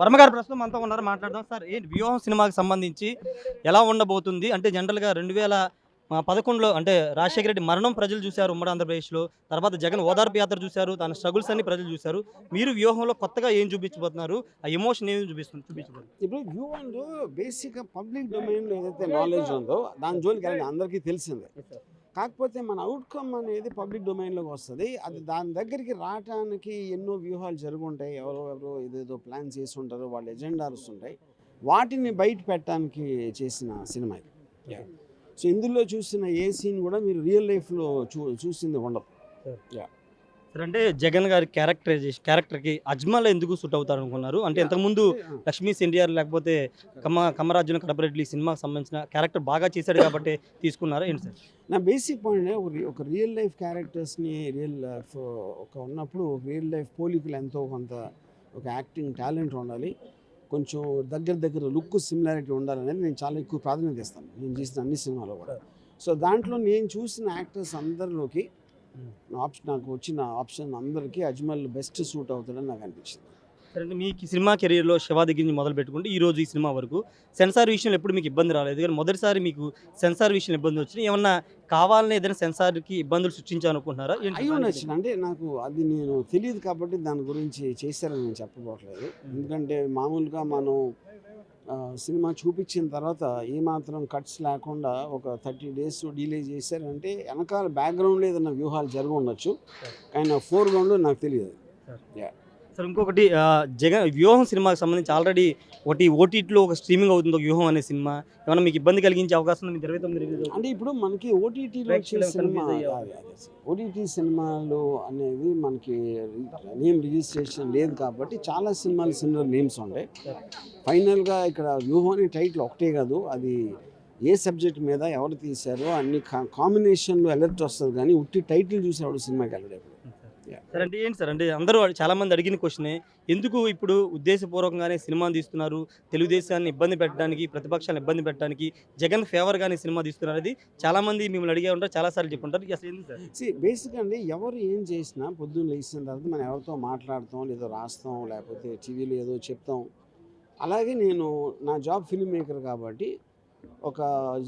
వర్మగారు ప్రస్తుతం మనతో ఉన్నారు మాట్లాడదాం. సార్ ఏంటి వ్యూహం సినిమాకి సంబంధించి ఎలా ఉండబోతుంది? అంటే జనరల్గా రెండు వేల పదకొండులో అంటే రాజశేఖర రెడ్డి మరణం ప్రజలు చూశారు ఉమ్మడి ఆంధ్రప్రదేశ్లో. తర్వాత జగన్ ఓదార్పు యాత్ర చూశారు తన స్ట్రగుల్స్ అన్ని ప్రజలు చూశారు. మీరు వ్యూహంలో కొత్తగా ఏం చూపించబోతున్నారు? ఆ ఎమోషన్ ఏం చూపిస్తుంది? చూపించబోతున్నారు. ఇప్పుడు వ్యూహంలో బేసిక్గా పబ్లిక్ డొమైన్లో ఏదైతే నాలెడ్జ్ ఉందో దాని జోలికి అందరికీ తెలిసిందే. కాకపోతే మన అవుట్కమ్ అనేది పబ్లిక్ డొమైన్లోకి వస్తుంది. అది దాని దగ్గరికి రావడానికి ఎన్నో వ్యూహాలు జరుగుంటాయి. ఎవరో ఎవరో ఏదేదో ప్లాన్ చేసి ఉంటారు వాళ్ళ ఎజెండాస్ ఉంటాయి వాటిని బయట పెట్టడానికి చేసిన సినిమా ఇది. సో ఇందులో చూసిన ఏ సీన్ కూడా మీరు రియల్ లైఫ్లో చూ చూసింది ఉండదు. సార్ అంటే జగన్ గారి క్యారెక్టరైజేషన్ క్యారెక్టర్కి అజ్మల్ ఎందుకు సూట్ అవుతారు అనుకున్నారు? అంటే ఇంతకుముందు లక్ష్మీ ఎన్టీఆర్ లేకపోతే కమ్మ కమ్మరాజున కడపరెడ్డి సినిమాకి సంబంధించిన క్యారెక్టర్ బాగా చేశాడు కాబట్టి తీసుకున్నారా? ఏంటి సార్? నా బేసిక్ పాయింట్ ఒక రియల్ లైఫ్ క్యారెక్టర్స్ని రియల్ లైఫ్ ఒక ఉన్నప్పుడు రియల్ లైఫ్ పోలికలు ఎంతో కొంత ఒక యాక్టింగ్ టాలెంట్ ఉండాలి. కొంచెం దగ్గర దగ్గర లుక్ సిమిలారిటీ ఉండాలనేది నేను చాలా ఎక్కువ ప్రాధాన్యత ఇస్తాను. నేను చేసిన అన్ని సినిమాలో కూడా. సో దాంట్లో నేను చూసిన యాక్టర్స్ అందరిలోకి ఆప్షన్ నాకు వచ్చిన ఆప్షన్ అందరికీ అజ్మల్ బెస్ట్ సూట్ అవుతాడని నాకు అనిపించింది. సరే మీకు సినిమా కెరీర్లో శివ దగ్గర నుంచి మొదలు పెట్టుకుంటే ఈ రోజు ఈ సినిమా వరకు సెన్సార్ విషయంలో ఎప్పుడు మీకు ఇబ్బంది రాలేదు? కానీ మొదటిసారి మీకు సెన్సార్ విషయంలో ఇబ్బంది వచ్చినాయి ఏమన్నా కావాలని ఏదైనా సెన్సార్కి ఇబ్బందులు సృష్టించాలనుకుంటున్నారా? అయి ఉండొచ్చు. అంటే నాకు అది నేను తెలియదు కాబట్టి దాని గురించి చేశారని నేను చెప్పబోట్లేదు ఎందుకంటే మామూలుగా మనం సినిమా చూపించిన తర్వాత ఏమాత్రం కట్స్ లేకుండా ఒక థర్టీ డేస్ డిలే చేశారంటే వెనకాల బ్యాక్గ్రౌండ్లో ఏదైనా వ్యూహాలు జరిగి ఉండొచ్చు కానీ ఫోర్ గ్రౌండ్ నాకు తెలియదు. సార్ ఇంకొకటి జగన్ వ్యూహం సినిమాకి సంబంధించి ఆల్రెడీ ఒకటి ఓటీటీలో ఒక స్ట్రీమింగ్ అవుతుంది ఒక వ్యూహం అనే సినిమా. ఏమైనా మీకు ఇబ్బంది కలిగించే అవకాశం ఉంది? ఇరవై తొమ్మిది. అంటే ఇప్పుడు మనకి ఓటీటీలో సినిమా ఓటీటీ సినిమాలు అనేవి మనకి నేమ్ రిజిస్ట్రేషన్ లేదు కాబట్టి చాలా సినిమాలు సిమిలర్ నేమ్స్ ఉంటాయి. ఫైనల్గా ఇక్కడ వ్యూహం అనే టైటిల్ ఒకటే కాదు అది ఏ సబ్జెక్ట్ మీద ఎవరు తీశారో అన్ని కాంబినేషన్లో అలర్ట్ వస్తుంది కానీ ఉట్టి టైటిల్ చూసి ఎవడు సినిమాకి వెళ్ళడు. సార్ అంటే ఏంటి సార్ అంటే అందరూ చాలా మంది అడిగిన క్వశ్చనే ఎందుకు ఇప్పుడు ఉద్దేశపూర్వకంగానే సినిమాని తీస్తున్నారు? తెలుగుదేశాన్ని ఇబ్బంది పెట్టడానికి ప్రతిపక్షాలను ఇబ్బంది పెట్టడానికి జగన్ ఫేవర్ గానే సినిమా తీస్తున్నారు అది చాలా మంది మిమ్మల్ని అడిగే ఉంటారు చాలా సార్లు చెప్పుంటారు. అసలు ఎందుకు సార్ సి బేసిక్ అండి ఎవరు ఏం చేసినా పొద్దున్న లేచిన తర్వాత మనం ఎవరితో మాట్లాడతాం లేదో రాస్తాం లేకపోతే టీవీలో ఏదో చెప్తాం. అలాగే నేను నా జాబ్ ఫిల్మ్ మేకర్ కాబట్టి ఒక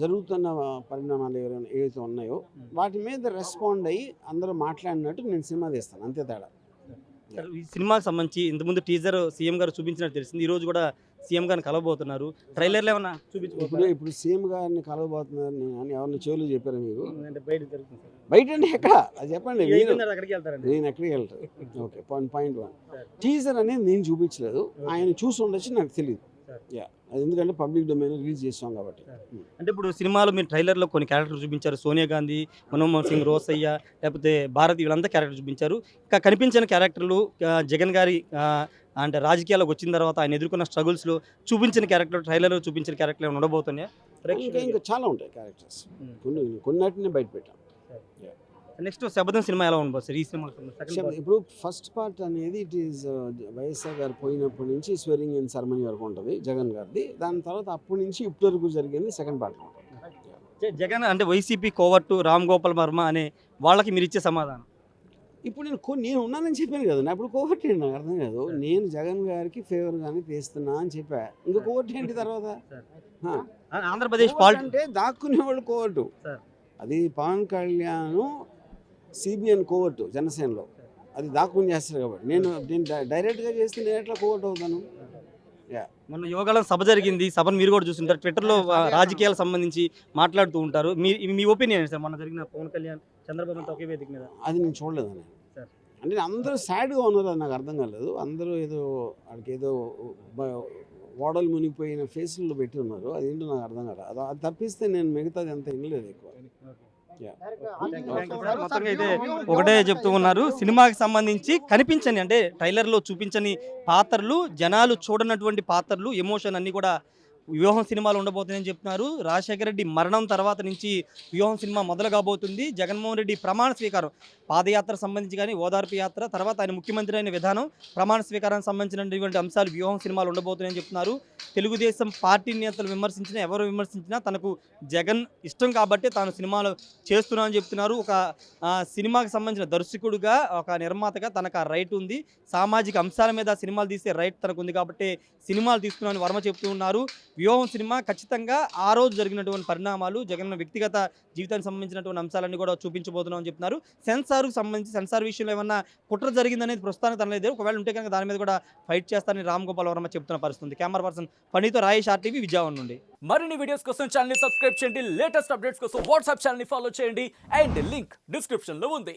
జరుగుతున్న పరిణామాలు ఎవరైనా ఏవైతే ఉన్నాయో వాటి మీద రెస్పాండ్ అయ్యి అందరూ మాట్లాడినట్టు నేను సినిమా తీస్తాను. అంతే తేడా. ఈ సినిమాకి సంబంధించి ఇంతకుముందు టీజర్ సీఎం గారు చూపించినట్టు తెలిసింది. ఈ రోజు కూడా సీఎం గారిని కలవబోతున్నారు. ట్రైలర్లో ఏమన్నా ఇప్పుడు చూపించబోతున్నారు? ఇప్పుడు సీఎం గారిని కలవబోతున్నారు నేను అని ఎవరిని చెవులు చెప్పారు మీకు? బయట అంటే ఎక్కడ? అది చెప్పండి. నేను ఎక్కడికి వెళ్తాను? Okay point point one. Teaser అనేది నేను చూపించలేదు. ఆయన చూసి ఉండొచ్చు నాకు తెలియదు. యా అది ఎందుకంటే పబ్లిక్ డొమైన్ రిలీజ్ చేస్తాం కాబట్టి. అంటే ఇప్పుడు సినిమాలో మీరు ట్రైలర్లో కొన్ని క్యారెక్టర్ చూపించారు సోనియా గాంధీ మన్మోహన్ సింగ్ రోసయ్య లేకపోతే భారతి వీళ్ళంతా క్యారెక్టర్ చూపించారు. ఇంకా కనిపించిన క్యారెక్టర్లు జగన్ గారి అంటే రాజకీయాల్లోకి వచ్చిన తర్వాత ఆయన ఎదుర్కొన్న స్ట్రగుల్స్లో చూపించిన క్యారెక్టర్ ట్రైలర్లో చూపించిన క్యారెక్టర్ ఏమైనా ఉండబోతున్నాయా? ఇంకా ఇంకా చాలా ఉంటాయి క్యారెక్టర్స్. కొన్ని కొన్నిటిని బయట పెట్టాం నెక్స్ట్ శబదం సినిమా ఎలా ఉండబోతుంది సార్ ఈ సినిమా ఇప్పుడు ఫస్ట్ పార్ట్ అనేది ఇట్ ఈస్ వైఎస్ఆర్ గారు పోయినప్పటి నుంచి స్వెరింగ్ ఇన్ సెరమనీ వరకు ఉంటుంది జగన్ గారిది. దాని తర్వాత అప్పటి నుంచి ఇప్పటి వరకు జరిగింది సెకండ్ పార్ట్ జగన్ అంటే వైసీపీ కోవట్టు రామ్ గోపాల్ వర్మ అనే వాళ్ళకి మీరు ఇచ్చే సమాధానం. ఇప్పుడు నేను కొ- నేను ఉన్నానని చెప్పాను కదా నా ఇప్పుడు కోవట్ ఏంటి నాకు అర్థం కాదు. నేను జగన్ గారికి ఫేవర్ గానీ తీస్తున్నా అని చెప్పా. ఇంకా కోవట్ ఏంటి తర్వాత? ఆంధ్రప్రదేశ్ అంటే దాక్కునే వాళ్ళు కోవట్టు. సార్. అది పవన్ కళ్యాణ్ సిబిఎన్ కోవట్టు జనసేనలో. అది దాక్కుని చేస్తారు కాబట్టి. నేను నేను డై- డైరెక్ట్గా చేస్తే నేను ఎట్లా కోవట్ అవుతాను? మొన్న యోగాలో సభ జరిగింది. సభను మీరు కూడా చూస్తుంటారు ట్విట్టర్లో రాజకీయాలకు సంబంధించి మాట్లాడుతూ ఉంటారు. మీ మీ ఒపీనియన్ ఏంటి సార్? మొన్న జరిగిన పవన్ కళ్యాణ్ చంద్రబాబు నాయుడు ఒకే వేదిక మీద. అది నేను చూడలేదు నేను సార్. అంటే అందరూ సాడ్గా ఉన్నారు అది నాకు అర్థం కాలేదు. అందరూ ఏదో వాళ్ళకి ఏదో ఓడలు మునిగిపోయిన ఫేసుల్లో పెట్టి ఉన్నారు. అదేంటో నాకు అర్థం కాదు అది అది తప్పిస్తే నేను మిగతాది అంత వినలేదు ఎక్కువ. మొత్తంగా అయితే ఒకటే చెప్తూ ఉన్నారు సినిమాకి సంబంధించి కనిపించని అంటే ట్రైలర్లో చూపించని పాత్రలు జనాలు చూడనటువంటి పాత్రలు ఎమోషన్ అన్ని కూడా వ్యూహం సినిమాలు ఉండబోతున్నాయని చెప్తున్నారు. రాజశేఖర రెడ్డి మరణం తర్వాత నుంచి వ్యూహం సినిమా మొదలు కాబోతుంది. జగన్మోహన్ రెడ్డి ప్రమాణ స్వీకారం పాదయాత్ర సంబంధించి కానీ ఓదార్పు యాత్ర తర్వాత ఆయన ముఖ్యమంత్రి అయిన విధానం ప్రమాణ స్వీకారానికి సంబంధించినటువంటి అంశాలు వ్యూహం సినిమాలు ఉండబోతున్నాయని చెప్తున్నారు. తెలుగుదేశం పార్టీ నేతలు విమర్శించినా ఎవరు విమర్శించినా తనకు జగన్ ఇష్టం కాబట్టి తాను సినిమాలు చేస్తున్నా అని చెప్తున్నారు. ఒక సినిమాకి సంబంధించిన దర్శకుడుగా ఒక నిర్మాతగా తనకు ఆ రైట్ ఉంది. సామాజిక అంశాల మీద సినిమాలు తీసే రైట్ తనకు ఉంది కాబట్టి సినిమాలు తీసుకున్నాను వర్మ చెప్తూ ఉన్నారు. వ్యూహం సినిమా ఖచ్చితంగా ఆ రోజు జరిగినటువంటి పరిణామాలు జగన్ వ్యక్తిగత జీవితానికి సంబంధించినటువంటి అంశాలన్నీ కూడా చూపించబోతున్నాం అని చెప్తున్నారు. సెన్సార్కు సంబంధించి సెన్సార్ విషయంలో ఏమన్నా కుట్ర జరిగిందనేది ప్రస్తుతానికి తనలేదు ఒకవేళ ఉంటే కనుక దాని మీద కూడా ఫైట్ చేస్తారని రామ్ గోపాల్ వర్మ చెప్తున్న పరిస్థితి కెమెరా పర్సన్ ఫణితో రాయేష్ ఆర్టీవీ విజయవాడ నుండి. మరిన్ని వీడియోస్ కోసం ఛానల్ సబ్స్క్రైబ్ చేయండి. లేటెస్ట్ అప్డేట్స్ కోసం వాట్సాప్ ఛానల్ ఫాలో చేయండి. అండ్ లింక్ డిస్క్రిప్షన్లో ఉంది.